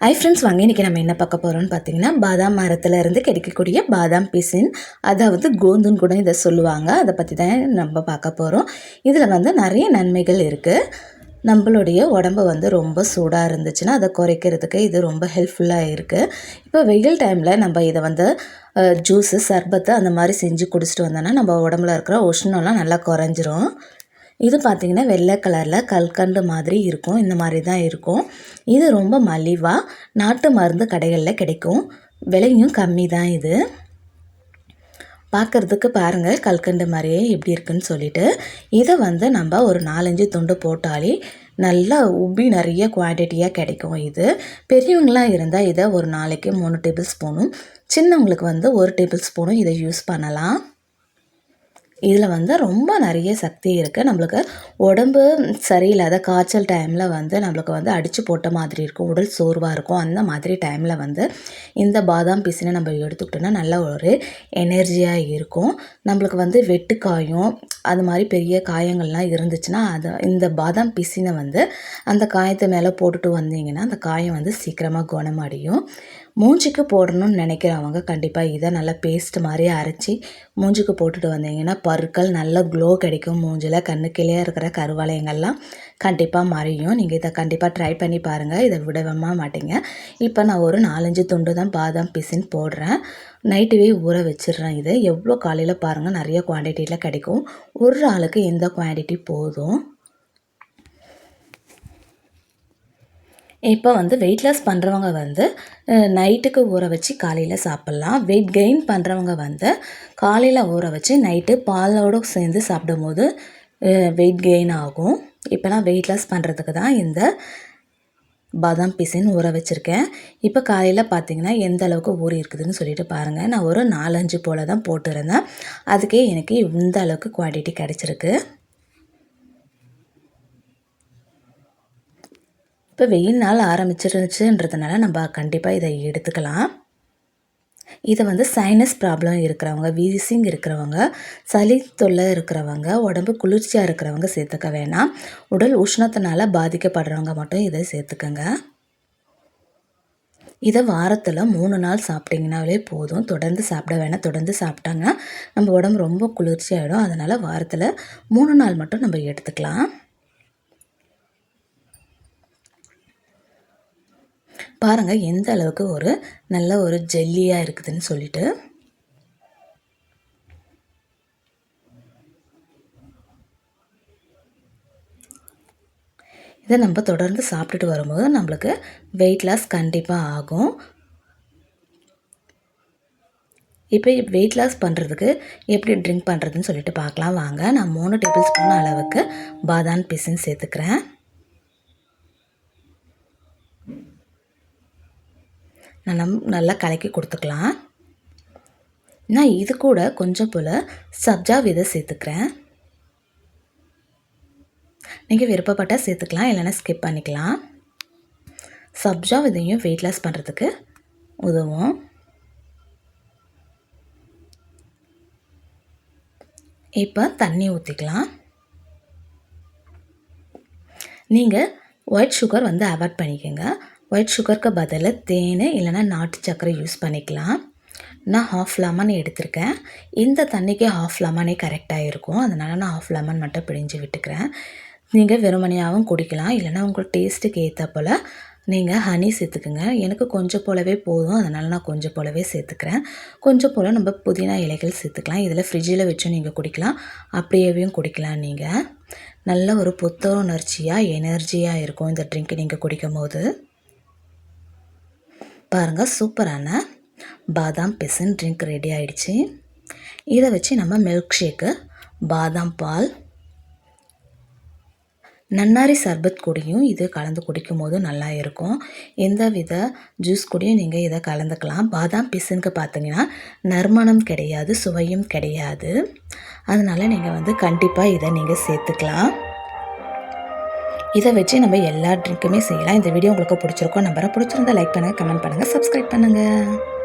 ஐ friends வாங்க இன்றைக்கி நம்ம என்ன பார்க்க போகிறோம்னு பார்த்தீங்கன்னா பாதாம் மரத்தில் இருந்து கிடைக்கக்கூடிய பாதாம் பிசின் அதாவது கோந்துன்னு கூட இதை சொல்லுவாங்க. அதை பற்றி தான் நம்ம பார்க்க போகிறோம் இதில் வந்து நிறைய நன்மைகள் இருக்குது நம்மளுடைய உடம்பு வந்து ரொம்ப சூடாக இருந்துச்சுன்னா அதை குறைக்கிறதுக்கு இது ரொம்ப ஹெல்ப்ஃபுல்லாக இருக்குது இப்போ வெயில் டைமில் நம்ம இதை வந்து ஜூஸு சர்பத்து அந்த மாதிரி செஞ்சு குடிச்சிட்டு வந்தோன்னா நம்ம உடம்புல இருக்கிற உஷ்ணம்லாம் நல்லா குறைஞ்சிரும். இது பார்த்திங்கன்னா வெள்ளை கலரில் கல்கண்டு மாதிரி இருக்கும். இந்த மாதிரி தான் இருக்கும். இது ரொம்ப மலிவாக நாட்டு மருந்து கடைகளில் கிடைக்கும். விலையும் கம்மி தான் இது. பார்க்குறதுக்கு பாருங்கள் கல்கண்டு மாதிரியே எப்படி இருக்குன்னு சொல்லிட்டு. இதை வந்து நம்ம ஒரு நாலஞ்சு துண்டு போட்டாலே நல்லா உப்பி நிறைய குவான்டிட்டியாக கிடைக்கும் இது. பெரியவங்களாம் இருந்தால் இதை ஒரு நாளைக்கு மூணு டேபிள் ஸ்பூனும் சின்னவங்களுக்கு வந்து ஒரு டேபிள் ஸ்பூனும் இதை யூஸ் பண்ணலாம். இதில் வந்து ரொம்ப நிறைய சக்தி இருக்குது நம்மளுக்கு உடம்பு சரியில்லாத காய்ச்சல் டைமில் வந்து நம்மளுக்கு வந்து அடித்து போட்ட மாதிரி இருக்கும். உடல் சோர்வாக இருக்கும். அந்த மாதிரி டைமில் வந்து இந்த பாதாம் பிசினை நம்ம எடுத்துக்கிட்டோன்னா நல்ல ஒரு எனர்ஜியாக இருக்கும். நம்மளுக்கு வந்து வெட்டுக்காயும் அது மாதிரி பெரிய காயங்கள்லாம் இருந்துச்சுன்னா அதை இந்த பாதாம் பிசினை வந்து அந்த காயத்தை மேலே போட்டுட்டு வந்தீங்கன்னா அந்த காயம் வந்து சீக்கிரமாக குணமடையும். மூஞ்சிக்கு போடணும்னு நினைக்கிறவங்க கண்டிப்பாக இதை நல்லா பேஸ்ட் மாதிரி அரைச்சி மூஞ்சிக்கு போட்டுட்டு வந்தீங்கன்னா பருக்கள் நல்ல க்ளோ கிடைக்கும். மூஞ்சில் கண்ணுக்கிலேயே இருக்கிற கருவளையங்கள்லாம் கண்டிப்பாக மறையும். நீங்கள் இதை கண்டிப்பாக ட்ரை பண்ணி பாருங்கள் இதை விடவே மாட்டீங்க. இப்போ நான் ஒரு நாலஞ்சு துண்டு தான் பாதாம் பிசின் போடுறேன். நைட்டுவே ஊற வச்சிடுறேன் இது. எவ்வளோ காலையில் பாருங்கள் நிறைய குவான்டிட்டியில் கிடைக்கும். ஒரு ஆளுக்கு எந்த குவான்டிட்டி போதும்? இப்போ வந்து வெயிட் லாஸ் பண்ணுறவங்க வந்து நைட்டுக்கு ஊற வச்சு காலையில் சாப்பிட்லாம். வெயிட் கெயின் பண்ணுறவங்க வந்து காலையில் ஊற வச்சு நைட்டு பாலோடு சேர்ந்து சாப்பிடும்போது வெயிட் கெயின் ஆகும். இப்போலாம் வெயிட் லாஸ் பண்ணுறதுக்கு தான் இந்த பாதாம் பிசின்னு ஊற வச்சுருக்கேன். இப்போ காலையில் பார்த்தீங்கன்னா எந்த அளவுக்கு ஊறி இருக்குதுன்னு சொல்லிட்டு பாருங்கள் நான் ஒரு நாலஞ்சு போல் தான் போட்டுருந்தேன். அதுக்கே எனக்கு இந்த அளவுக்கு குவான்டிட்டி கிடச்சிருக்கு. இப்போ வெயில் நாள் ஆரம்பிச்சிருச்சுன்றதுனால நம்ம கண்டிப்பாக இதை எடுத்துக்கலாம். இதை வந்து சைனஸ் ப்ராப்ளம் இருக்கிறவங்க வீசிங் இருக்கிறவங்க சளி தொல்லை இருக்கிறவங்க உடம்பு குளிர்ச்சியாக இருக்கிறவங்க சேர்த்துக்க வேணாம். உடல் உஷ்ணத்தினால பாதிக்கப்படுறவங்க மட்டும் இதை சேர்த்துக்கங்க. இதை வாரத்தில் மூணு நாள் சாப்பிட்டிங்கனாலே போதும். தொடர்ந்து சாப்பிட வேணாம் தொடர்ந்து சாப்பிட்டாங்கன்னா நம்ம உடம்பு ரொம்ப குளிர்ச்சியாகிடும் அதனால் வாரத்தில் மூணு நாள் மட்டும் நம்ம எடுத்துக்கலாம். பாருங்கள் எந்த அளவுக்கு ஒரு நல்ல ஒரு ஜெல்லியாக இருக்குதுன்னு சொல்லிட்டு. இதை நம்ம தொடர்ந்து சாப்பிட்டுட்டு வரும்போது நம்மளுக்கு வெயிட் லாஸ் கண்டிப்பாக ஆகும். இப்போ வெயிட் லாஸ் பண்ணுறதுக்கு எப்படி ட்ரிங்க் பண்ணுறதுன்னு சொல்லிட்டு பார்க்கலாம். வாங்க நான் மூணு டேபிள் ஸ்பூன் அளவுக்கு பாதாம் பிசின் சேர்த்துக்கிறேன். நம் நல்லா கலக்கி கொடுத்துக்கலாம். நான் இது கூட கொஞ்சம் போல் சப்ஜா விதை சேர்த்துக்கிறேன். நீங்கள் விருப்பப்பட்டால் சேர்த்துக்கலாம் இல்லைன்னா ஸ்கிப் பண்ணிக்கலாம். சப்ஜா விதையும் வெயிட் லாஸ் பண்ணுறதுக்கு உதவும். இப்போ தண்ணி ஊற்றிக்கலாம் நீங்கள் ஒயிட் சுகர் வந்து அவாய்ட் பண்ணிக்கோங்க. ஒயிட் சுகருக்கு பதில் தேன் இல்லைனா நாட்டு சர்க்கரை யூஸ் பண்ணிக்கலாம். நான் ஹாஃப் லெமன் எடுத்திருக்கேன். இந்த தண்ணிக்கு ஹாஃப் லெமனே கரெக்டாக இருக்கும். அதனால் நான் ஹாஃப் லெமன் மட்டும் பிழிஞ்சு விட்டுக்கிறேன். நீங்கள் வெறுமனையாகவும் குடிக்கலாம். இல்லைனா உங்கள் டேஸ்ட்டுக்கு ஏற்ற போல் நீங்கள் ஹனி சேர்த்துக்குங்க. எனக்கு கொஞ்சம் போலவே போதும். அதனால் நான் கொஞ்சம் போலவே சேர்த்துக்கிறேன். கொஞ்சம் போல் நம்ம புதினா இலைகள் சேர்த்துக்கலாம். இதில் ஃப்ரிட்ஜில் வச்சும் நீங்கள் குடிக்கலாம். அப்படியேவும் குடிக்கலாம் நீங்கள் நல்ல ஒரு புத்துணர்ச்சியாக எனர்ஜியாக இருக்கும் இந்த ட்ரிங்க் நீங்கள் குடிக்கும் போது பாருங்கள் சூப்பரான பாதாம் பிசன் ட்ரிங்க் ரெடி ஆகிடுச்சு இதை வச்சு நம்ம மில்க் ஷேக்கு பாதாம் பால் நன்னாரி சர்பத் கூடியும் இது கலந்து குடிக்கும் போது நல்லா இருக்கும். எந்த வித ஜூஸ் கூடயும் நீங்கள் இதை கலந்துக்கலாம். பாதாம் பிசுனுக்கு பார்த்தீங்கன்னா நறுமணம் கிடையாது சுவையும் கிடையாது. அதனால் நீங்கள் வந்து கண்டிப்பாக இதை நீங்கள் சேர்த்துக்கலாம். இதை வச்சு நம்ம எல்லா ட்ரிங்க்குமே செய்யலாம். இந்த வீடியோ உங்களுக்கு பிடிச்சிருக்கோம் நம்பரை பிடிச்சிருந்தா லைக் பண்ணுங்கள் கமெண்ட் பண்ணுங்கள் சப்ஸ்கிரைப் பண்ணுங்கள்